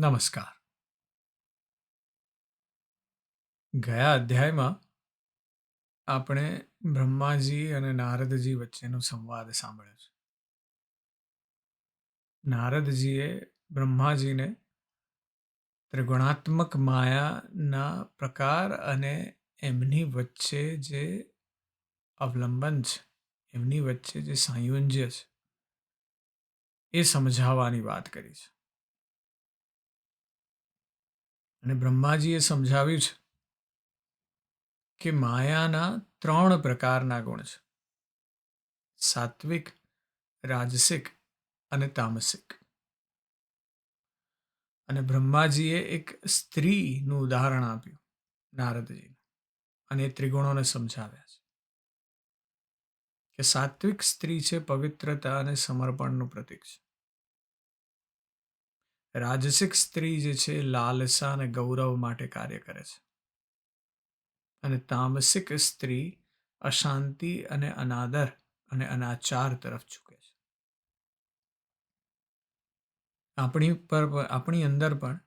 નમસ્કાર. ગયા અધ્યાયમાં આપણે બ્રહ્માજી અને નારદજી વચ્ચેનો સંવાદ સાંભળ્યો છે. નારદજીએ બ્રહ્માજીને ત્રિગુણાત્મક માયાના પ્રકાર અને એમની વચ્ચે જે અવલંબન છે, એમની વચ્ચે જે સાયુંજ્ય છે, એ સમજાવવાની વાત કરી છે. અને બ્રહ્માજીએ સમજાવ્યું છે કે માયાના ત્રણ પ્રકારના ગુણ છે. સાત્વિક, રાજસિક અને તામસિક. અને બ્રહ્માજીએ એક સ્ત્રીનું ઉદાહરણ આપ્યું, નારદજીને. અને એ ત્રિગુણોને સમજાવ્યા છે કે સાત્વિક સ્ત્રી છે પવિત્રતા અને સમર્પણનું પ્રતીક છે. રાજસિક સ્ત્રી જે છે, લાલસા અને ગૌરવ માટે કાર્ય કરે છે. અને તામસિક સ્ત્રી અશાંતિ અને અનાદર અને અનાચાર તરફ ઝૂકે છે. આપણી પર આપણી અંદર પણ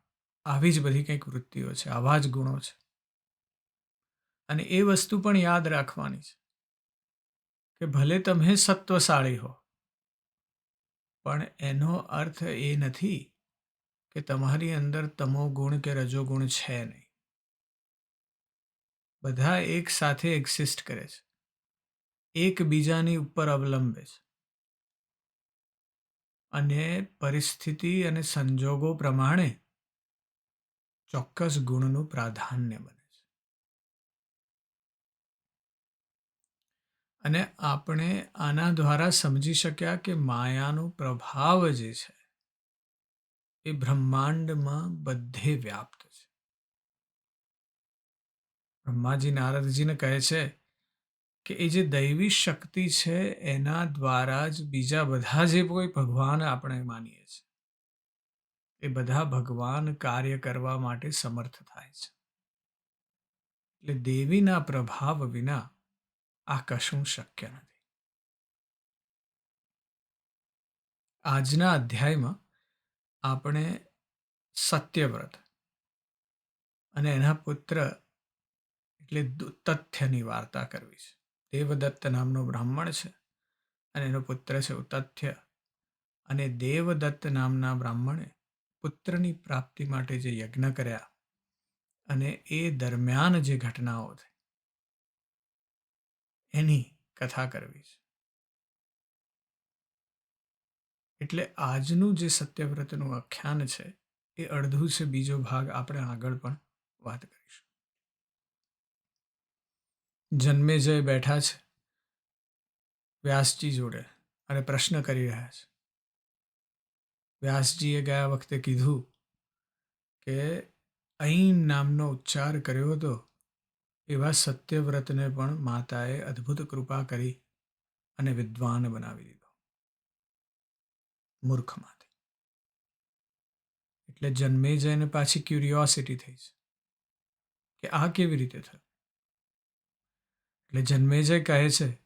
આવી જ બધી કંઈક વૃત્તિઓ છે, આવા જ ગુણો છે. અને એ વસ્તુ પણ યાદ રાખવાની છે કે ભલે તમે સત્વશાળી હો, પણ એનો અર્થ એ નથી કે તમારી અંદર તમો ગુણ કે રજો છે નહીં. બધા એક સાથે એક્ઝિસ્ટ કરે છે. એકબીજાની ઉપર અવલંબે છે. અને પરિસ્થિતિ અને સંજોગો પ્રમાણે ચોક્કસ ગુણનું પ્રાધાન્ય બને છે. અને આપણે આના દ્વારા સમજી શક્યા કે માયાનો પ્રભાવ જે છે એ બ્રહ્માંડમાં બધે વ્યાપ્ત છે. બ્રહ્માજી નારદજીને કહે છે કે એ જે દૈવી શક્તિ છે, એના દ્વારા જ બીજા બધા જે કોઈ ભગવાન આપણે માનીએ છીએ એ બધા ભગવાન કાર્ય કરવા માટે સમર્થ થાય છે. એટલે દેવીના પ્રભાવ વિના આ કશું શક્ય નથી. આજના અધ્યાયમાં આપણે સત્યવ્રત. અને એના પુત્ર એટલે તથ્યની વાર્તા કરવી છે. દેવદત્ત નામનો બ્રાહ્મણ છે અને એનો પુત્ર છે ઉતથ્ય. અને દેવદત્ત નામના બ્રાહ્મણે પુત્રની પ્રાપ્તિ માટે જે યજ્ઞ કર્યા અને એ દરમિયાન જે ઘટનાઓ થઈ, એની કથા કરવી છે. એટલે આજનું જે સત્યવ્રતનું આખ્યાન છે, એ અડધું છે, બીજો ભાગ આપણે આગળ પણ વાત કરીશું. જન્મે જય બેઠા છે, વ્યાસજી જોડે અને પ્રશ્ન કરી રહ્યા છે. વ્યાસજીએ ગયા વખતે કીધું કે અહીં નામનો ઉચ્ચાર કર્યો હતો, એવા સત્યવ્રતને પણ માતાએ અદ્ભુત કૃપા કરી અને વિદ્વાન બનાવી દીધો. મૂર્ખમાંથી એટલે જન્મે જઈને પાછી ક્યુરિયોસિટી થઈ છે કે આ કેવી રીતે થયું? એટલે જન્મેજય કહે છે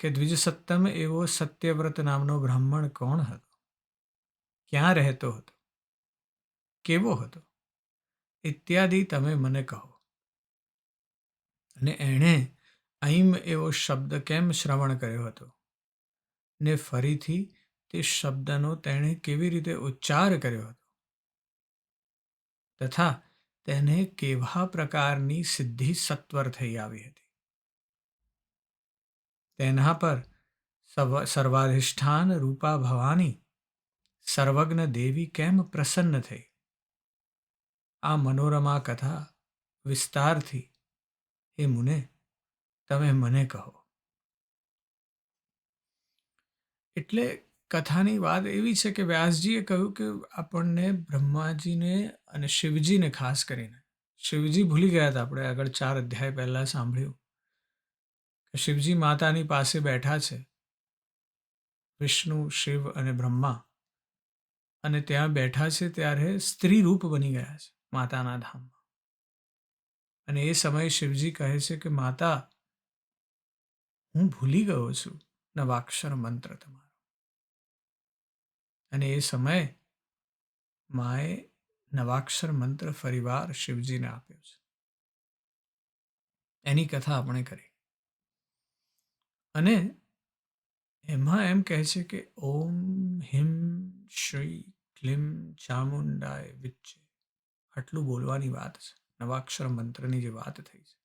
કે દ્વિજ સત્તમ એવો સત્યવ્રત નામનો બ્રાહ્મણ કોણ હતો? ક્યાં રહેતો હતો? કેવો હતો? ઇત્યાદિ તમે મને કહો. અને એણે અહીમ એવો શબ્દ કેમ શ્રવણ કર્યો હતો? ને ફરીથી તે શબ્દનો તેણે કેવી રીતે ઉચ્ચાર કર્યો હતો? તથા તેને કેવા પ્રકારની સિદ્ધિ સત્વર થઈ આવી હતી? તેના પર સર્વાધિષ્ઠાન રૂપા ભવાની સર્વજ્ઞ દેવી કેમ પ્રસન્ન થઈ? આ મનોરમા કથા વિસ્તારથી એ મુને, તમે મને કહો. એટલે કથાની વાત એવી છે કે વ્યાસજીએ કહ્યું કે આપણને બ્રહ્માજીને અને શિવજીને ખાસ કરીને, શિવજી ભૂલી ગયા હતા આપણે આગળ ચાર અધ્યાય પહેલાં સાંભળ્યું, કે શિવજી માતાની પાસે બેઠા છે, વિષ્ણુ, શિવ અને બ્રહ્મા, અને ત્યાં બેઠા છે ત્યારે સ્ત્રી રૂપ બની ગયા છે માતાના ધામમાં. અને એ સમયે શિવજી કહે છે કે, માતા, હું ભૂલી ગયો છું નવાક્ષર મંત્ર તમારો. અને એ સમયે માએ નવાક્ષર મંત્ર ફરીવાર શિવજીને આપ્યો છે. એની કથા આપણે કરી. અને એમાં એમ કહે છે કે, ઓમ હિમ શ્રી ક્લિમ ચામુંડાય વિચ્ચે આટલું બોલવાની વાત છે. નવાક્ષર મંત્રની જે વાત થઈ છે.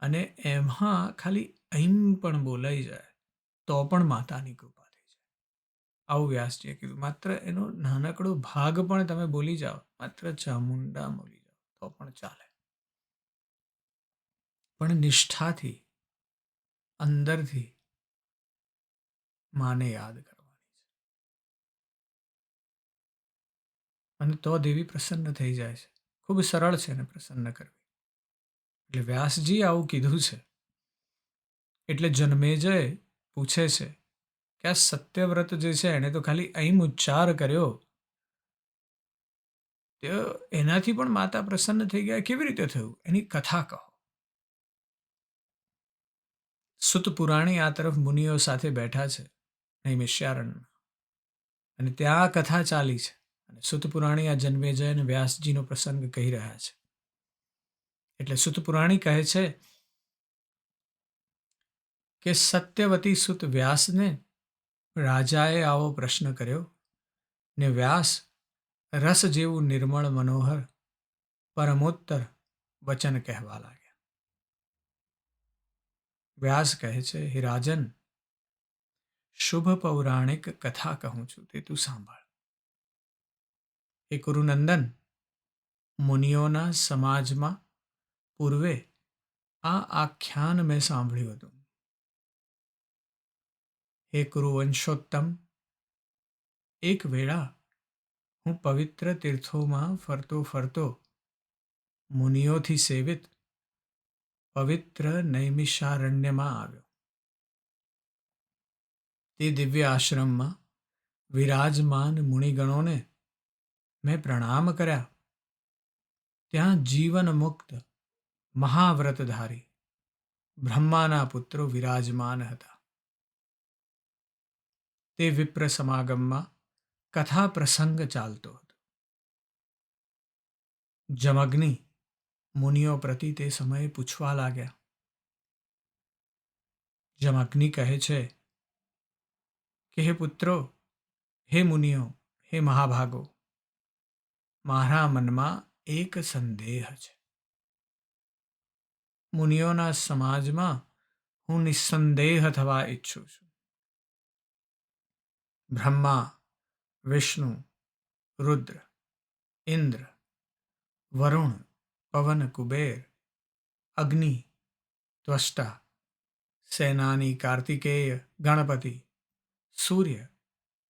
અને એમાં ખાલી અહીં પણ બોલાઈ જાય, તો પણ માતાની કૃપા. આવું વ્યાસજીએ કીધું. માત્ર એનો નાનકડો ભાગ પણ તમે બોલી જાઓ. માત્ર ચામુંડા બોલી જાઓ, તો પણ ચાલે. પણ નિષ્ઠાથી, અંદરથી માને યાદ કરવાની છે. અને તો દેવી પ્રસન્ન થઈ જાય છે. ખૂબ સરળ છે એને પ્રસન્ન કરવી. એટલે વ્યાસજી આવું કીધું છે. એટલે જન્મેજય પૂછે છે કે આ સત્યવ્રત જે છે એણે તો ખાલી અહીં ઉચ્ચાર કર્યો. તે એનાથી પણ માતા પ્રસન્ન થઈ ગયા. કેવી રીતે થયું? એની કથા કહો. સુત પુરાણી આ તરફ મુનિઓ સાથે બેઠા છે નૈમિષ્યારણ્યમાં અને ત્યાં કથા ચાલી છે. અને સુત પુરાણી આ જન્મેજય અને વ્યાસજીનો પ્રસંગ કહી રહ્યા છે. એટલે સુત પુરાણી કહે છે કે સત્યવતી સુત વ્યાસને રાજાએ આવો પ્રશ્ન કર્યો, ને વ્યાસ, રસ જેવું નિર્મળ મનોહર પરમોત્તર વચન કહેવા લાગ્યા. વ્યાસ કહે છે, હે રાજન, શુભ પૌરાણિક કથા કહું છું, તે તું સાંભળ. હે કુરુનંદન મુનિઓના સમાજમાં પૂર્વે આ આખ્યાન મેં સાંભળ્યું હતું. હે કુરુવંશોત્તમ એક વેળા હું પવિત્ર તીર્થોમાં ફરતો ફરતો મુનિઓથી સેવિત પવિત્ર નૈમિષારણ્યમાં આવ્યો. તે દિવ્ય આશ્રમમાં વિરાજમાન મુનિગણોને મેં પ્રણામ કર્યા. ત્યાં જીવન મુક્ત મહાવ્રતધારી બ્રહ્માના પુત્રો વિરાજમાન હતા. તે વિપ્ર સમાગમમાં કથા પ્રસંગ ચાલતો હતો જમગ્નિ મુનિઓ પ્રતિ તે સમયે પૂછવા લાગ્યા જમગ્નિ કહે છે કે હે પુત્રો હે મુનિઓ હે મહાભાગો મારા મનમાં એક સંદેહ છે મુનિઓના સમાજમાં હું નિસ્સંદેહ થવા ઈચ્છું છું બ્રહ્મા વિષ્ણુ રુદ્ર ઇન્દ્ર વરુણ પવન કુબેર અગ્નિ ત્વષ્ટા સેનાની કાર્તિકેય ગણપતિ સૂર્ય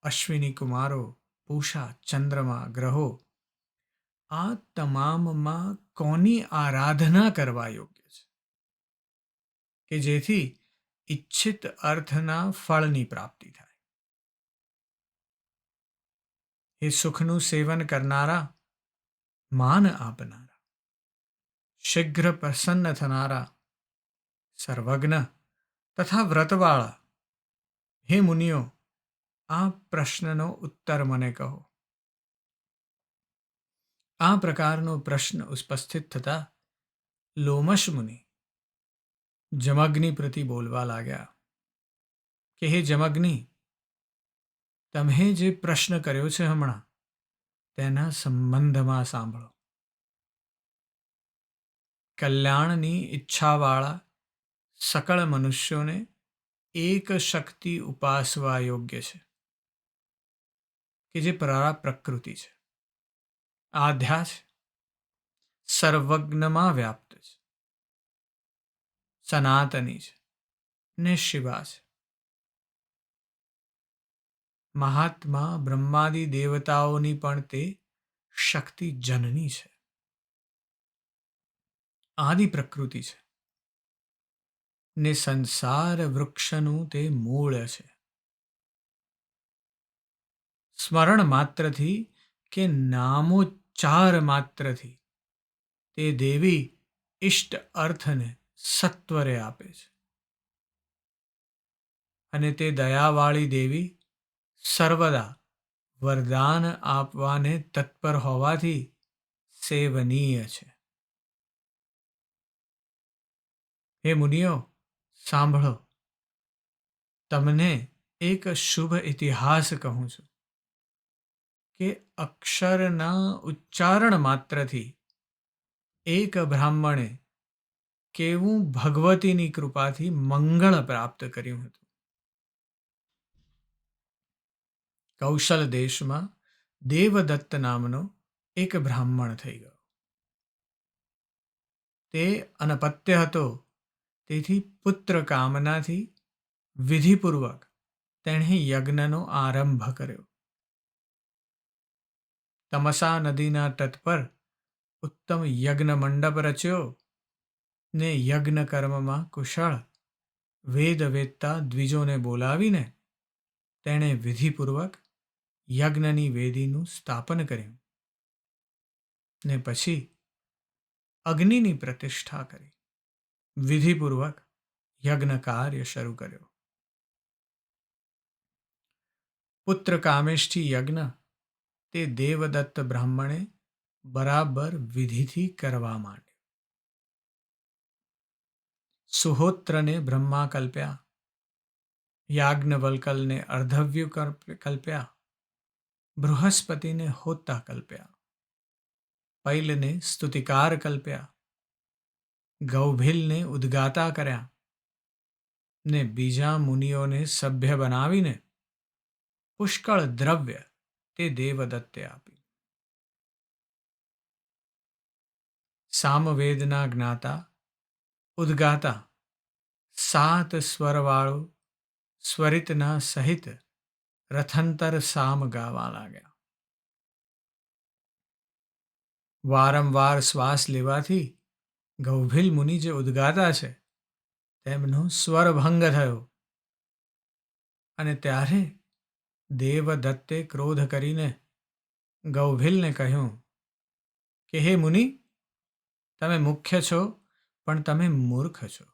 અશ્વિની કુમારો પૂષા ચંદ્રમા ગ્રહો આ તમામમાં કોની આરાધના કરવા યોગ્ય છે કે જેથી ઈચ્છિત અર્થના ફળની પ્રાપ્તિ થાય એ સુખનું સેવન કરનારા, માન આપનારા. શીઘ્ર પ્રસન્ન થનારા, સર્વજ્ઞ તથા વ્રતવાળા. હે મુનિઓ, આ પ્રશ્નનો ઉત્તર મને કહો. આ પ્રકારનો પ્રશ્ન ઉપસ્થિત થતા લોમશ મુનિ જમગ્નિ પ્રતિ બોલવા લાગ્યા કે, હે જમગ્નિ તમે જે પ્રશ્ન કર્યો છે હમણાં, તેના સંબંધમાં સાંભળો. કલ્યાણની ઈચ્છાવાળા સકળ મનુષ્યોને એક શક્તિ ઉપાસવા યોગ્ય છે, કે જે પ્રારા પ્રકૃતિ છે. આધ્યા છે. સર્વજ્ઞમાં વ્યાપ્ત છે. સનાતની છે ને શિવા છે. મહાત્મા બ્રહ્માદિ દેવતાઓની પણ તે શક્તિ જનની છે. આદિ પ્રકૃતિ છે. ને સંસાર વૃક્ષનું તે મૂળ છે. સ્મરણ માત્રથી કે નામોચ્ચાર માત્રથી તે દેવી ઇષ્ટ અર્થને સત્વરે આપે છે. અને તે દયાવાળી દેવી સર્વદા, વરદાન આપવાને તત્પર હોવાથી સેવનીય છે. હે મુનિઓ, સાંભળો. તમને એક શુભ ઇતિહાસ કહું છું કે અક્ષરના ઉચ્ચારણ માત્રથી એક બ્રાહ્મણે કેવું ભગવતીની કૃપાથી મંગળ પ્રાપ્ત કર્યું હતું. કૌશલ દેશમાં દેવદત્ત નામનો એક બ્રાહ્મણ થઈ ગયો. તે અનપત્ય હતો. તેથી પુત્ર કામનાથી વિધિપૂર્વક તેણે યજ્ઞનો આરંભ કર્યો. તમસા નદીના તટ પર ઉત્તમ યજ્ઞ મંડપ રચ્યો ને યજ્ઞ કર્મમાં કુશળ વેદ વેદતા દ્વિજોને બોલાવીને તેણે વિધિપૂર્વક યજ્ઞની વેદીનું સ્થાપન કર્યું ને પછી અગ્નિની પ્રતિષ્ઠા કરી. વિધિપૂર્વક યજ્ઞ કાર્ય શરૂ કર્યો. પુત્ર કામેષ્ઠી યજ્ઞ તે દેવદત્ત બ્રાહ્મણે બરાબર વિધિથી કરવા માંડ્યો. સુહોત્રને બ્રહ્મા કલ્પ્યા યાજ્ઞવલ્કલને અર્ધવ્યુ કલ્પ્યા બૃહસ્પતિને હોતા કલ્પ્યા. પૈલને સ્તુતિકાર કલ્પ્યા. ગૌભીલને ઉદ્ગાતા કર્યા. ને બીજા મુનિઓને સભ્ય બનાવીને પુષ્કળ દ્રવ્ય તે દેવદત્તે આપી. સામવેદના જ્ઞાતા, ઉદ્ગાતા, સાત સ્વરવાળો સ્વરિતના સહિત રથંતર સામ ગાવા લાગ્યા વારંવાર શ્વાસ લેવાથી ગૌભીલ મુનિ જે ઉદ્ગાતા છે, તેમનો સ્વરભંગ થયો. અને ત્યારે દેવદત્તે ક્રોધ કરીને ગૌભીલને કહ્યું, કે હે મુનિ, તમે મુખ્ય છો, પણ તમે મૂર્ખ છો.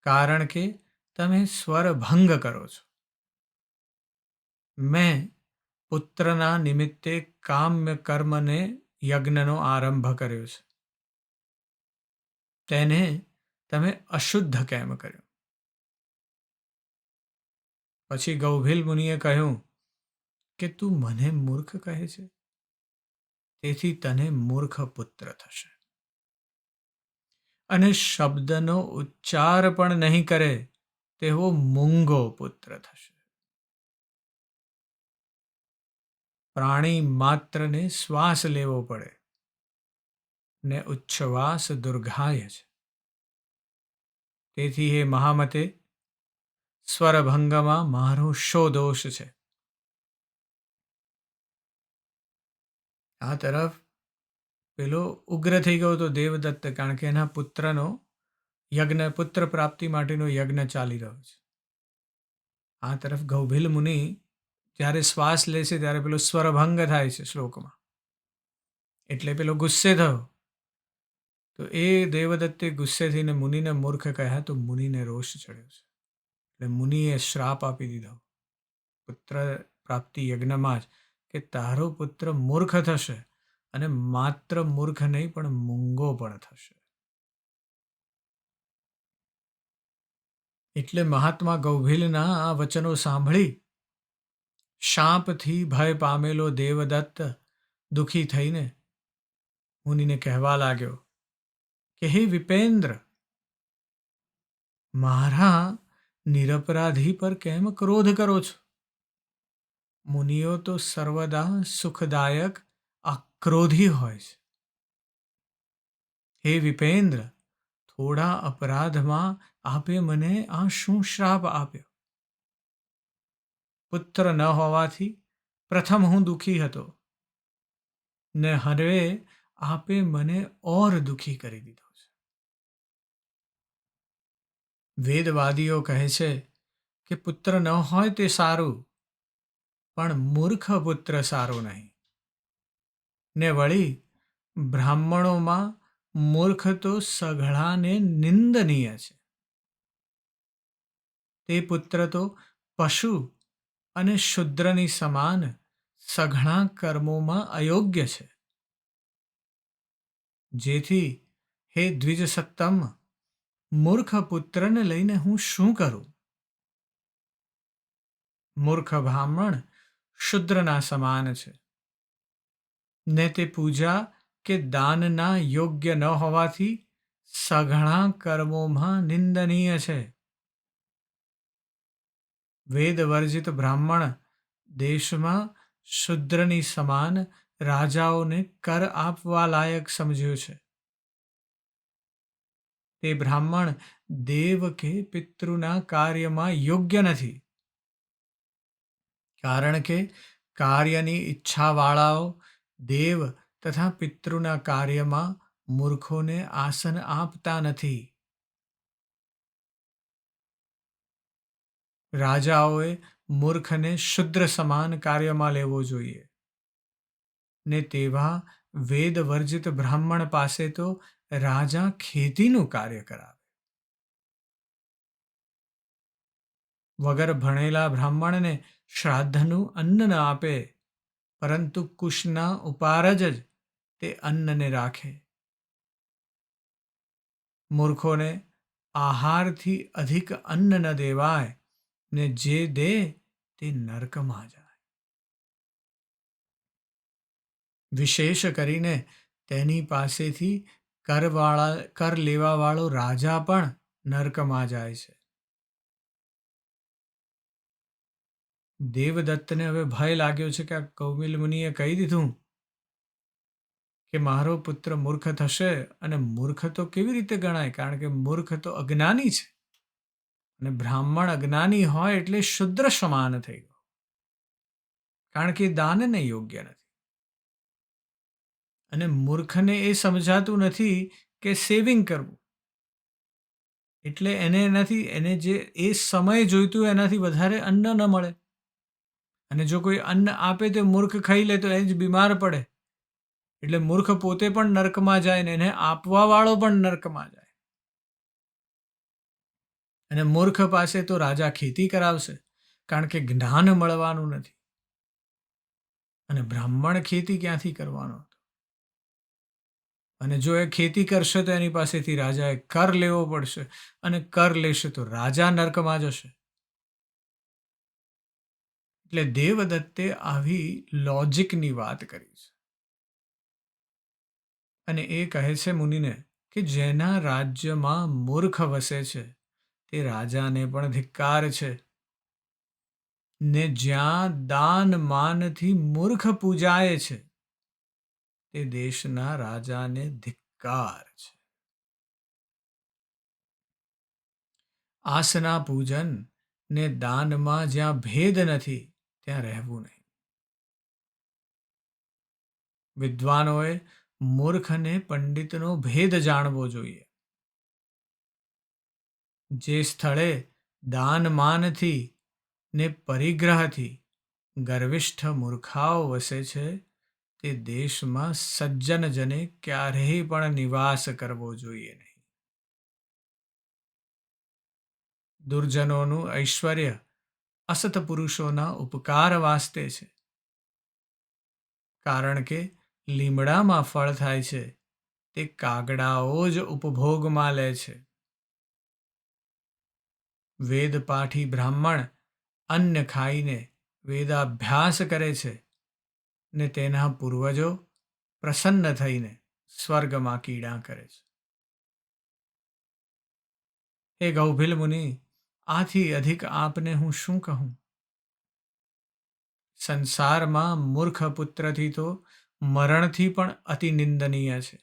કારણ કે તમે સ્વરભંગ કરો છો. મેં પુત્રના નિમિત્તે કામ્ય કર્મને યજ્ઞનો આરંભ કર્યો છે. તેને તમે અશુદ્ધ કેમ કર્યો? પછી ગૌભીલ મુનિએ કહ્યું, કે તું મને મૂર્ખ કહે છે? તેથી તને મૂર્ખ પુત્ર થશે. અને શબ્દનો ઉચ્ચાર પણ નહીં કરે તેવો મૂંગો પુત્ર થશે. પ્રાણી માત્રને શ્વાસ લેવો પડે ને ઉચ્છવાસ દુર્ઘાય છે. તેથી હે મહામતે, સ્વરભંગમાં મારો શો દોષ છે. આ તરફ પેલો ઉગ્ર થઈ ગયો તો દેવદત્ત કારણ કે એના પુત્રનો યજ્ઞ, પુત્ર પ્રાપ્તિ માટેનો યજ્ઞ ચાલી રહ્યો છે. આ તરફ ગૌભીલ મુનિ જ્યારે શ્વાસ લે છે, ત્યારે પેલો સ્વરભંગ થાય છે શ્લોકમાં. એટલે પેલો ગુસ્સે થયો. તો એ દેવદત્તે ગુસ્સે થઈને મુનિને મૂર્ખ કહ્યા, તો મુનિને રોષ ચડ્યો છે. એટલે મુનિએ શ્રાપ આપી દીધો. પુત્ર પ્રાપ્તિ યજ્ઞમાં જ કે તારો પુત્ર મૂર્ખ થશે અને માત્ર મૂર્ખ નહીં, પણ મૂંગો પણ થશે. એટલે મહાત્મા ગૌભીલના આ વચનો સાંભળી શાપથી ભય પામેલો દેવદત્ત દુઃખી થઈને મુનિને કહેવા લાગ્યો, કે હે વિપેન્દ્ર, મારા નિરપરાધી પર કેમ ક્રોધ કરો છો? મુનિઓ તો સર્વદા સુખદાયક આક્રોધી હોય છે. હે વિપેન્દ્ર, થોડા અપરાધમાં આપે મને આ શું શ્રાપ આપ્યો? પુત્ર ન હોવાથી પ્રથમ હું દુઃખી હતો. ને હવે આપે મને ઓર દુઃખી કરી દીધો છે. વેદવાદીઓ કહે છે કે પુત્ર ન હોય તે સારું, પણ મૂર્ખ પુત્ર સારો નહીં. ને વળી બ્રાહ્મણોમાં મૂર્ખ તો સઘળાને નિંદનીય છે. તે પુત્ર તો પશુ અને શુદ્રની સમાન સઘળા કર્મોમાં અયોગ્ય છે. જેથી હે દ્વિજ સત્તમ મૂર્ખ પુત્રને લઈને હું શું કરું? મૂર્ખ બ્રાહ્મણ શુદ્રના સમાન છે. ને તે પૂજા કે દાનના યોગ્ય ન હોવાથી સઘળા કર્મોમાં નિંદનીય છે. વેદ વર્જિત બ્રાહ્મણ દેશમાં શુદ્રની સમાન રાજાઓને કર આપવા લાયક સમજ્યો છે. તે બ્રાહ્મણ દેવ કે પિતૃના કાર્યમાં યોગ્ય નથી. કારણ કે કાર્યની ઈચ્છાવાળાઓ દેવ તથા પિતૃના કાર્યમાં મૂર્ખોને આસન આપતા નથી. રાજાઓએ મૂર્ખને શુદ્ર સમાન કાર્યમાં લેવો જોઈએ. ને તેવા વેદ વર્જિત બ્રાહ્મણ પાસે તો રાજા ખેતીનું કાર્ય કરાવે. વગર ભણેલા બ્રાહ્મણને શ્રાદ્ધનું અન્ન ન આપે, પરંતુ કુશના ઉપારજ જ તે અન્નને રાખે. મૂર્ખોને આહારથી અધિક અન્ન ન દેવાય ને જે દે તે નરકમાં જાય. વિશેષ કરીને તેની પાસેથી કરવાળા, કર લેવાવાળો રાજા પણ નર્કમાં જાય છે. દેવદત્તને હવે ભય લાગ્યો છે કે આ કૌમિલ મુનિએ કહી દીધું કે મારો પુત્ર મૂર્ખ થશે અને મૂર્ખ તો કેવી રીતે ગણાય? કારણ કે મૂર્ખ તો અજ્ઞાની છે. અને બ્રાહ્મણ અજ્ઞાની હોય એટલે શુદ્ર સમાન થઈ ગયો. કારણ કે દાનને યોગ્ય નથી. અને મૂર્ખને એ સમજાતું નથી કે સેવિંગ કરવું. એટલે એને એનાથી એને જે એ સમય જોઈતું એનાથી વધારે અન્ન ન મળે. અને જો કોઈ અન્ન આપે તો મૂર્ખ ખાઈ લે તો એ જ બીમાર પડે. એટલે મૂર્ખ પોતે પણ નર્કમાં જાય ને એને આપવાવાળો પણ નર્કમાં જાય. અને મૂર્ખ પાસે તો રાજા ખેતી કરાવશે, કારણ કે જ્ઞાન મળવાનું નથી. અને બ્રાહ્મણ ખેતી ક્યાંથી કરવાનો હતો? અને જો એ ખેતી કરશે તો એની પાસેથી રાજાએ કર લેવો પડશે, અને કર લેશે તો રાજા નર્કમાં જશે. એટલે દેવદત્તે આવી લોજિકની વાત કરી છે. અને એ કહે છે મુનિને કે જેના રાજ્યમાં મૂર્ખ વસે છે તે રાજાને પણ ધિક્કાર છે. ને જ્યાં દાન માનથી મૂર્ખ પૂજાય છે, તે દેશના રાજાને ધિક્કાર છે. આસના પૂજન ને દાનમાં જ્યાં ભેદ નથી, ત્યાં રહેવું નહીં. વિદ્વાનોએ મૂર્ખ અને પંડિતનો ભેદ જાણવો જોઈએ. જે સ્થળે દાનમાનથી ને પરિગ્રહથી ગર્વિષ્ઠ મૂર્ખાઓ વસે છે, તે દેશમાં સજ્જનજને ક્યારેય પણ નિવાસ કરવો જોઈએ નહીં. દુર્જનોનું ઐશ્વર્ય અસત પુરુષોના ઉપકાર વાસ્તે છે. કારણ કે લીમડામાં ફળ થાય છે, તે કાગડાઓ જ ઉપભોગમાં લે છે. વેદપાઠી બ્રાહ્મણ અન્ન ખાઈને વેદાભ્યાસ કરે છે ને તેના પૂર્વજો પ્રસન્ન થઈને સ્વર્ગમાં કીડા કરે છે. હે ગૌભીલ મુનિ, આથી અધિક આપને હું શું કહું? સંસારમાં મૂર્ખ પુત્રથી તો મરણથી પણ અતિ નિંદનીય છે.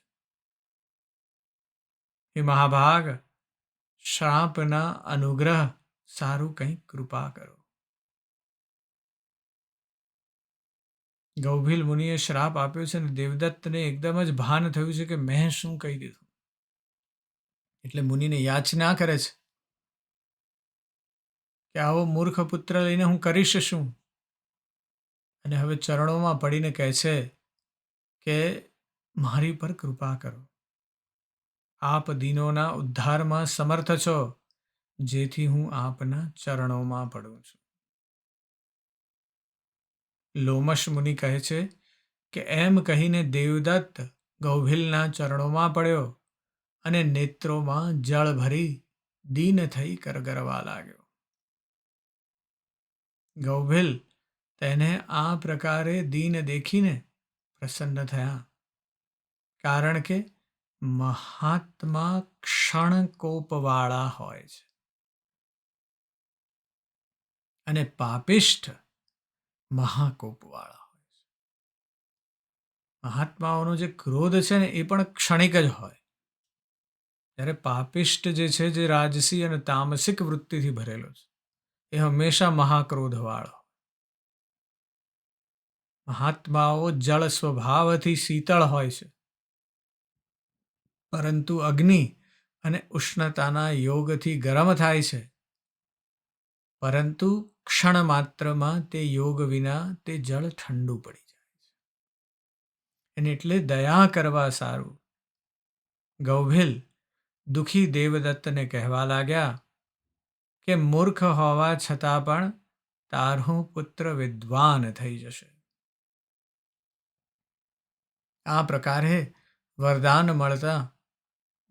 હે મહાભાગ શ્રાપના અનુગ્રહ, સારું કંઈક કૃપા કરો. ગૌભીલ મુનિએ શ્રાપ આપ્યો છે અને દેવદત્તને એકદમ જ ભાન થયું છે કે મેં શું કહી દીધું. એટલે મુનિને યાચના કરે છે કે આવો મૂર્ખ પુત્ર લઈને હું કરીશ શું અને હવે ચરણોમાં પડીને કહે છે કે મારી પર કૃપા કરો. આપ દિનોના ઉદ્ધારમાં સમર્થ છો, જેથી હું આપના ચરણોમાં પડું છું. લોમશ મુનિ કહે છે કે, એમ કહીને દેવદત્ત ગૌભીલના ચરણોમાં પડ્યો અને નેત્રોમાં જળ ભરી દીન થઈ કરગરવા લાગ્યો. ગૌભીલ તેને આ પ્રકારે દીન દેખીને પ્રસન્ન થયા, કારણ કે મહાત્મા ક્ષણ કોપવાળા હોય છે. અને પાપિષ્ઠ મહાકોપવાળા હોય છે. મહાત્માઓનો જે ક્રોધ છે ને એ પણ ક્ષણિક જ હોય. જ્યારે પાપિષ્ટ જે છે જે રાજસી અને તામસિક વૃત્તિથી ભરેલો છે, એ હંમેશા મહાક્રોધવાળો મહાત્માઓ જળ સ્વભાવથી શીતળ હોય છે. પરંતુ અગ્નિ અને ઉષ્ણતાના યોગથી ગરમ થાય છે. પરંતુ ક્ષણ માત્રમાં તે યોગ વિના તે જળ ઠંડુ પડી જાય છે. અને એટલે દયા કરવા સારું. ગૌભીલ દુઃખી દેવદત્તને કહેવા લાગ્યા કે મૂર્ખ હોવા છતાં પણ તારું પુત્ર વિદ્વાન થઈ જશે. આ પ્રકારે વરદાન મળતા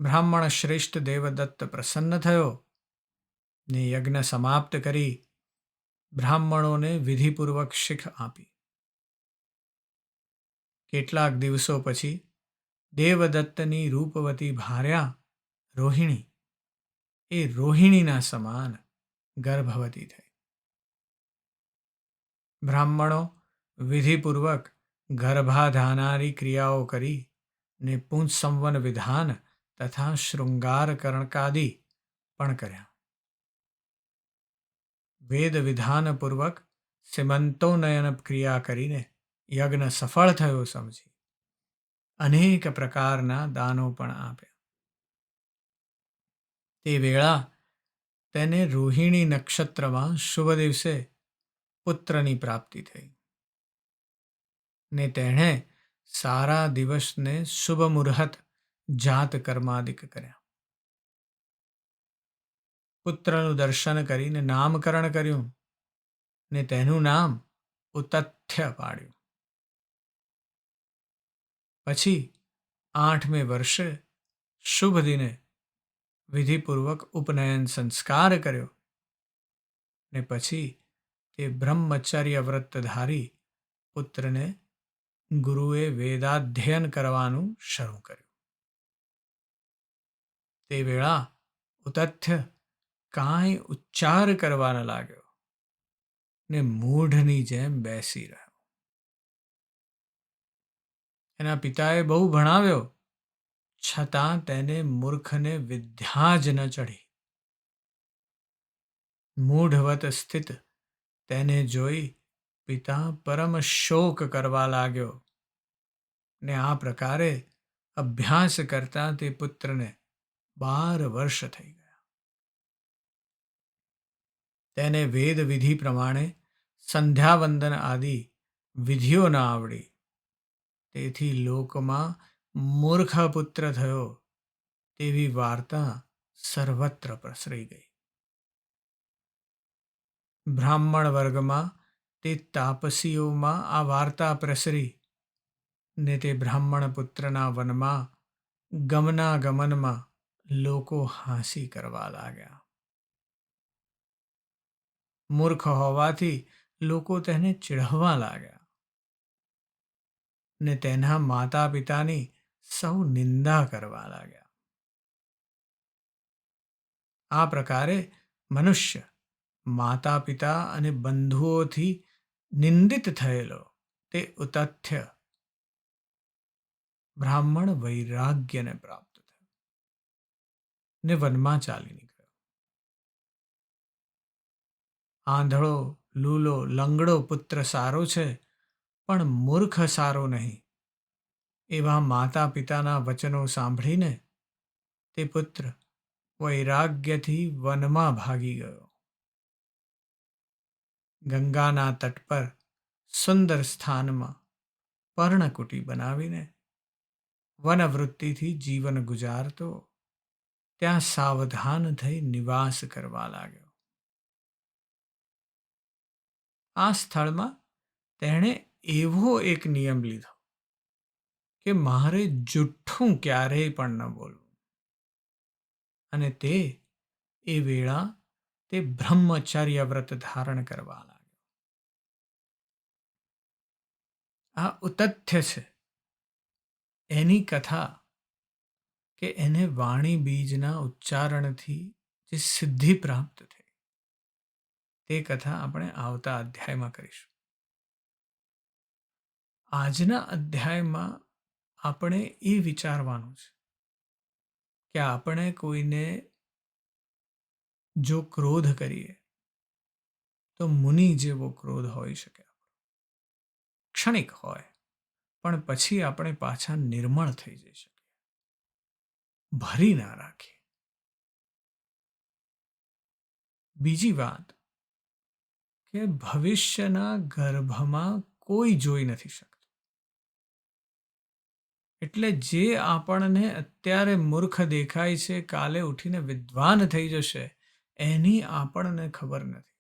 બ્રાહ્મણ શ્રેષ્ઠ દેવદત્ત પ્રસન્ન થયો. ને યજ્ઞ સમાપ્ત કરી બ્રાહ્મણોને વિધિપૂર્વક શીખ આપી. કેટલાક દિવસો પછી દેવદત્તની રૂપવતી ભાર્યા રોહિણી એ રોહિણીના સમાન ગર્ભવતી થઈ. બ્રાહ્મણો વિધિપૂર્વક ગર્ભાધાનારી ક્રિયાઓ કરી ને પુંજ સંવન વિધાન તથા શૃંગાર કર્ણકાદિ પણ કર્યા. વેદ વિધાનપૂર્વક સિમંતોનયન ક્રિયા કરીને યજ્ઞ સફળ થયો સમજી. અનેક પ્રકારના દાનો પણ આપ્યા. તે વેળા તેને રોહિણી નક્ષત્રમાં શુભ દિવસે પુત્રની પ્રાપ્તિ થઈ. ને તેણે સારા દિવસને શુભ મુહૂર્ત જાત કર્માદિક કર્યા. પુત્રનું દર્શન કરીને નામકરણ કર્યું ને તેનું નામ ઉતથ્ય પાડ્યું. પછી આઠમે વર્ષે શુભ દિને વિધિપૂર્વક ઉપનયન સંસ્કાર કર્યો ને પછી તે બ્રહ્મચર્ય વ્રત ધારી પુત્રને ગુરુએ વેદાધ્યયન કરવાનું શરૂ કર્યું. તે વેળા ઉતથ્ય કાંઈ ઉચ્ચાર કરવા ન લાગ્યો ને મૂઢની જેમ બેસી રહ્યો. એના પિતાએ બહુ ભણાવ્યો, છતાં તેને મૂર્ખને વિદ્યા જ ન ચઢી. મૂઢવત સ્થિત તેને જોઈ પિતા પરમ શોક કરવા લાગ્યો ને આ પ્રકારે અભ્યાસ કરતા તે પુત્રને બાર વર્ષ થઈ ગયા. તેને વેદ વિધિ પ્રમાણે સંધ્યાવંદન આદિ વિધિઓ ન આવડી. તેથી લોકમાં મૂર્ખ પુત્ર થયો તેવી વાર્તા સર્વત્ર પ્રસરી ગઈ. બ્રાહ્મણ વર્ગમાં તે તાપસીઓમાં આ વાર્તા પ્રસરી ને તે બ્રાહ્મણ પુત્રના વનમાં ગમના ગમનમાં લોકો હાંસી કરવા લાગ્યા. મૂર્ખ હોવાથી લોકો તેને ચીડવા લાગ્યા ને તેના માતા પિતાની સૌ નિંદા કરવા લાગ્યા. આ પ્રકારે મનુષ્ય માતા પિતા અને બંધુઓથી નિંદિત થયેલો તે ઉતથ્ય બ્રાહ્મણ વૈરાગ્યને પ્રાપ્ત ને વનમાં ચાલી નીકળ્યો. આંધળો, લૂલો, લંગડો પુત્ર સારો છે, પણ મૂર્ખ સારો નહીં. એવા માતા પિતાના વચનો સાંભળીને તે પુત્ર વૈરાગ્યથી વનમાં ભાગી ગયો. ગંગાના તટ પર સુંદર સ્થાનમાં પર્ણકુટી બનાવીને વનવૃત્તિથી જીવન ગુજારતો ત્યાં સાવધાન થઈ નિવાસ કરવા લાગ્યો. આ સ્થળમાં તેણે એવો એક નિયમ લીધો કે મારે જુઠ્ઠું ક્યારેય પણ ન બોલવું. અને તે, એ વેળા તે બ્રહ્મચર્ય વ્રત ધારણ કરવા લાગ્યો. આ ઉતથ્ય છે. એની કથા કે એને વાણી બીજના ઉચ્ચારણથી જે સિદ્ધિ પ્રાપ્ત થઈ, તે કથા આપણે આવતા અધ્યાયમાં કરીશું. આજના અધ્યાયમાં આપણે એ વિચારવાનું છે કે આપણે કોઈને જો ક્રોધ કરીએ, તો મુનિ જેવો ક્રોધ હોઈ શકે. ક્ષણિક હોય, પણ પછી આપણે પાછા નિર્મળ થઈ જઈ શકીએ ભરી ના રાખે. બીજી વાત કે ભવિષ્યના ગર્ભમાં કોઈ જોઈ નથી શકતું. એટલે જે આપણને અત્યારે મૂર્ખ દેખાય છે, કાલે ઉઠીને વિદ્વાન થઈ જશે, એની આપણને ખબર નથી.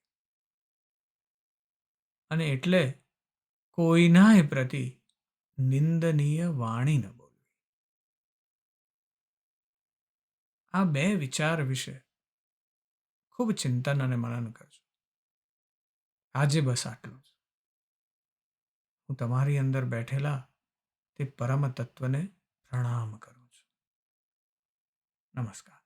અને એટલે કોઈનાય પ્રતિ નિંદનીય વાણી ન બોલવી આ બે વિચાર વિશે ખૂબ ચિંતન અને મનન કરજો આજે બસ આટલું જ. હું તમારી અંદર બેઠેલા તે પરમ તત્વને પ્રણામ કરું છું. નમસ્કાર.